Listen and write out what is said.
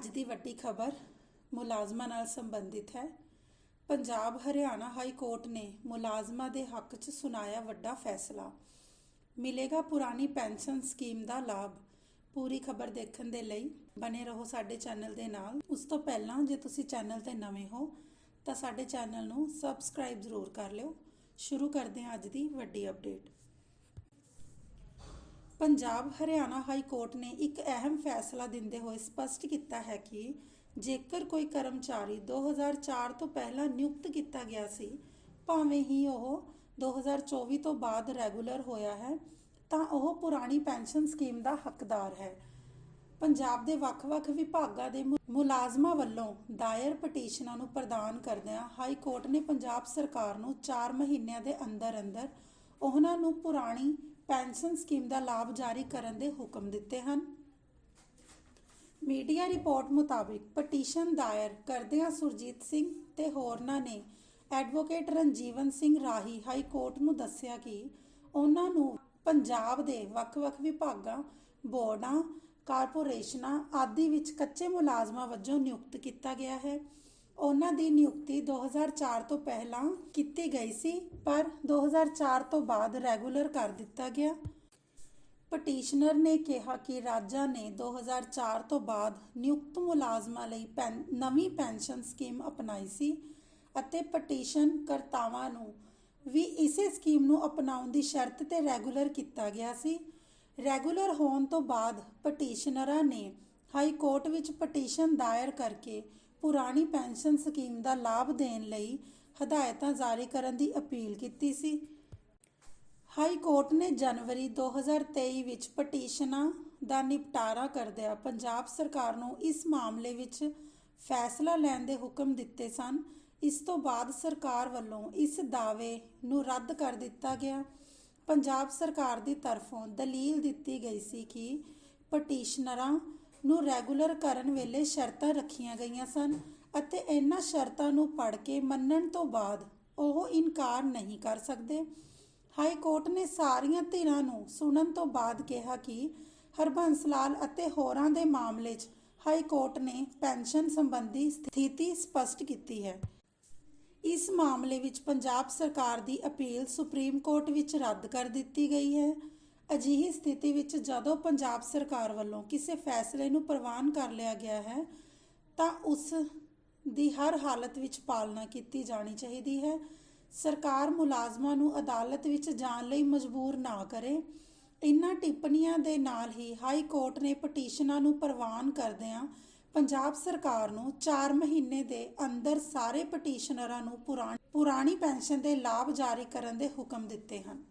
ਅੱਜ ਦੀ ਵੱਡੀ ਖਬਰ ਮੁਲਾਜ਼ਮਾਂ ਨਾਲ ਸੰਬੰਧਿਤ ਹੈ। ਪੰਜਾਬ ਹਰਿਆਣਾ ਹਾਈ ਕੋਰਟ ਨੇ ਮੁਲਾਜ਼ਮਾਂ ਦੇ ਹੱਕ 'ਚ ਸੁਣਾਇਆ ਵੱਡਾ ਫੈਸਲਾ। ਮਿਲੇਗਾ ਪੁਰਾਣੀ ਪੈਨਸ਼ਨ ਸਕੀਮ ਦਾ ਲਾਭ। ਪੂਰੀ ਖਬਰ ਦੇਖਣ ਦੇ ਲਈ ਬਨੇ ਰਹੋ ਸਾਡੇ ਚੈਨਲ ਦੇ ਨਾਲ। ਉਸ ਤੋਂ ਪਹਿਲਾਂ ਜੇ ਤੁਸੀਂ ਚੈਨਲ ਤੇ ਨਵੇਂ ਹੋ, ਤਾਂ ਸਾਡੇ ਚੈਨਲ ਨੂੰ ਸਬਸਕ੍ਰਾਈਬ ਜ਼ਰੂਰ ਕਰ ਲਿਓ। ਸ਼ੁਰੂ ਕਰਦੇ ਹਾਂ ਅੱਜ ਦੀ ਵੱਡੀ update. Punjab Haryana high court ਨੇ ਇੱਕ ਅਹਿਮ ਫੈਸਲਾ ਦਿੰਦੇ ਹੋਏ ਸਪਸ਼ਟ ਕੀਤਾ ਹੈ ਕਿ ਜੇਕਰ ਕੋਈ ਕਰਮਚਾਰੀ 2004 ਤੋਂ ਪਹਿਲਾਂ ਨਿਯੁਕਤ ਕੀਤਾ ਗਿਆ ਸੀ, ਭਾਵੇਂ ਹੀ ਉਹ 2024 ਤੋਂ ਬਾਅਦ ਰੈਗੂਲਰ ਹੋਇਆ ਹੈ, ਤਾਂ ਉਹ ਪੁਰਾਣੀ ਪੈਨਸ਼ਨ ਸਕੀਮ ਦਾ ਹੱਕਦਾਰ ਹੈ। ਪੰਜਾਬ ਦੇ ਵੱਖ-ਵੱਖ ਵਿਭਾਗਾਂ ਦੇ ਮੁਲਾਜ਼ਮਾਂ ਵੱਲੋਂ ਦਾਇਰ ਪਟੀਸ਼ਨਾਂ ਨੂੰ ਪ੍ਰਦਾਨ ਕਰਦਿਆਂ ਹਾਈ ਕੋਰਟ ਨੇ ਪੰਜਾਬ ਸਰਕਾਰ ਨੂੰ 4 ਮਹੀਨਿਆਂ ਦੇ ਅੰਦਰ-ਅੰਦਰ ਉਹਨਾਂ ਨੂੰ ਪੁਰਾਣੀ ਪੈਨਸ਼ਨ ਸਕੀਮ ਦਾ ਲਾਭ ਜਾਰੀ ਕਰਨ ਦੇ ਹੁਕਮ ਦਿੱਤੇ ਹਨ। ਮੀਡੀਆ ਰਿਪੋਰਟ ਮੁਤਾਬਿਕ ਪਟੀਸ਼ਨ ਦਾਇਰ ਕਰਦਿਆਂ ਸੁਰਜੀਤ ਸਿੰਘ ਤੇ ਹੋਰਨਾਂ ਨੇ ਐਡਵੋਕੇਟ ਰਣਜੀਵਨ ਸਿੰਘ ਰਾਹੀ ਹਾਈ ਕੋਰਟ ਨੂੰ ਦੱਸਿਆ ਕਿ ਉਹਨਾਂ ਨੂੰ ਪੰਜਾਬ ਦੇ ਵੱਖ-ਵੱਖ ਵਿਭਾਗਾਂ, ਬੋਰਡਾਂ, ਕਾਰਪੋਰੇਸ਼ਨਾਂ ਆਦਿ ਵਿੱਚ ਕੱਚੇ ਮੁਲਾਜ਼ਮਾਂ ਵਜੋਂ ਨਿਯੁਕਤ ਕੀਤਾ ਗਿਆ ਹੈ। ਉਹਨਾਂ ਦੀ ਨਿਯੁਕਤੀ 2004 ਤੋਂ ਪਹਿਲਾਂ ਕੀਤੀ ਗਈ ਸੀ, ਪਰ 2004 ਤੋਂ ਬਾਅਦ ਰੈਗੂਲਰ ਕਰ ਦਿੱਤਾ ਗਿਆ। ਪਟੀਸ਼ਨਰ ਨੇ ਕਿਹਾ ਕਿ ਰਾਜਾਂ ਨੇ 2004 ਤੋਂ ਬਾਅਦ ਨਿਯੁਕਤ ਮੁਲਾਜ਼ਮਾਂ ਲਈ ਪੈਨ- ਨਵੀਂ ਪੈਨਸ਼ਨ ਸਕੀਮ ਅਪਣਾਈ ਸੀ ਅਤੇ ਪਟੀਸ਼ਨ ਕਰਤਾਵਾਂ ਨੂੰ ਵੀ ਇਸੇ ਸਕੀਮ ਨੂੰ ਅਪਣਾਉਣ ਦੀ ਸ਼ਰਤ ਤੇ ਰੈਗੂਲਰ ਕੀਤਾ ਗਿਆ ਸੀ। ਰੈਗੂਲਰ ਹੋਣ ਤੋਂ ਬਾਅਦ ਪਟੀਸ਼ਨਰਾਂ ਨੇ ਹਾਈ ਕੋਰਟ ਵਿੱਚ ਪਟੀਸ਼ਨ ਦਾਇਰ ਕਰਕੇ ਪੁਰਾਣੀ ਪੈਨਸ਼ਨ ਸਕੀਮ ਦਾ ਲਾਭ ਦੇਣ ਲਈ ਹਦਾਇਤਾਂ ਜਾਰੀ ਕਰਨ ਦੀ ਅਪੀਲ ਕੀਤੀ ਸੀ। ਹਾਈ ਕੋਰਟ ਨੇ ਜਨਵਰੀ 2023 ਵਿੱਚ ਪਟੀਸ਼ਨਾਂ ਦਾ ਨਿਪਟਾਰਾ ਕਰਦਿਆਂ ਪੰਜਾਬ ਸਰਕਾਰ ਨੂੰ ਇਸ ਮਾਮਲੇ ਵਿੱਚ ਫੈਸਲਾ ਲੈਣ ਦੇ ਹੁਕਮ ਦਿੱਤੇ ਸਨ। ਇਸ ਤੋਂ ਬਾਅਦ ਸਰਕਾਰ ਵੱਲੋਂ ਇਸ ਦਾਅਵੇ ਨੂੰ ਰੱਦ ਕਰ ਦਿੱਤਾ ਗਿਆ। ਪੰਜਾਬ ਸਰਕਾਰ ਦੀ ਤਰਫੋਂ ਦਲੀਲ ਦਿੱਤੀ ਗਈ ਸੀ ਕਿ ਪਟੀਸ਼ਨਰਾਂ ਨੂੰ ਰੈਗੂਲਰ ਕਰਨ ਵੇਲੇ ਸ਼ਰਤਾਂ ਰੱਖੀਆਂ ਗਈਆਂ ਸਨ ਅਤੇ ਇਹਨਾਂ ਸ਼ਰਤਾਂ ਨੂੰ ਪੜ੍ਹ ਕੇ ਮੰਨਣ ਤੋਂ ਬਾਅਦ ਉਹ ਇਨਕਾਰ ਨਹੀਂ ਕਰ ਸਕਦੇ। ਹਾਈ ਕੋਰਟ ਨੇ ਸਾਰੀਆਂ ਧਿਰਾਂ ਨੂੰ ਸੁਣਨ ਤੋਂ ਬਾਅਦ ਕਿਹਾ ਕਿ ਹਰਬੰਸ ਲਾਲ ਅਤੇ ਹੋਰਾਂ ਦੇ ਮਾਮਲੇ 'ਚ ਹਾਈ ਕੋਰਟ ਨੇ ਪੈਨਸ਼ਨ ਸੰਬੰਧੀ ਸਥਿਤੀ ਸਪਸ਼ਟ ਕੀਤੀ ਹੈ। ਇਸ ਮਾਮਲੇ ਵਿੱਚ ਪੰਜਾਬ ਸਰਕਾਰ ਦੀ ਅਪੀਲ ਸੁਪਰੀਮ ਕੋਰਟ ਵਿੱਚ ਰੱਦ ਕਰ ਦਿੱਤੀ ਗਈ ਹੈ। ਅਜਿਹੀ ਸਥਿਤੀ ਵਿੱਚ ਜਦੋਂ ਪੰਜਾਬ ਸਰਕਾਰ ਵੱਲੋਂ ਕਿਸੇ ਫੈਸਲੇ ਨੂੰ ਪ੍ਰਵਾਨ ਕਰ ਲਿਆ ਗਿਆ ਹੈ, ਤਾਂ ਉਸ ਦੀ ਹਰ ਹਾਲਤ ਵਿੱਚ ਪਾਲਣਾ ਕੀਤੀ ਜਾਣੀ ਚਾਹੀਦੀ ਹੈ। ਸਰਕਾਰ ਮੁਲਾਜ਼ਮਾਂ ਨੂੰ ਅਦਾਲਤ ਵਿੱਚ ਜਾਣ ਲਈ ਮਜਬੂਰ ਨਾ ਕਰੇ। ਇਨ੍ਹਾਂ ਟਿੱਪਣੀਆਂ ਦੇ ਨਾਲ ਹੀ ਹਾਈ ਕੋਰਟ ਨੇ ਪਟੀਸ਼ਨਾਂ ਨੂੰ ਪ੍ਰਵਾਨ ਕਰਦਿਆਂ ਪੰਜਾਬ ਸਰਕਾਰ ਨੂੰ 4 ਮਹੀਨੇ ਦੇ ਅੰਦਰ ਸਾਰੇ ਪਟੀਸ਼ਨਰਾਂ ਨੂੰ ਪੁਰਾਣ- ਪੁਰਾਣੀ ਪੈਨਸ਼ਨ ਦੇ ਲਾਭ ਜਾਰੀ ਕਰਨ ਦੇ ਹੁਕਮ ਦਿੱਤੇ ਹਨ।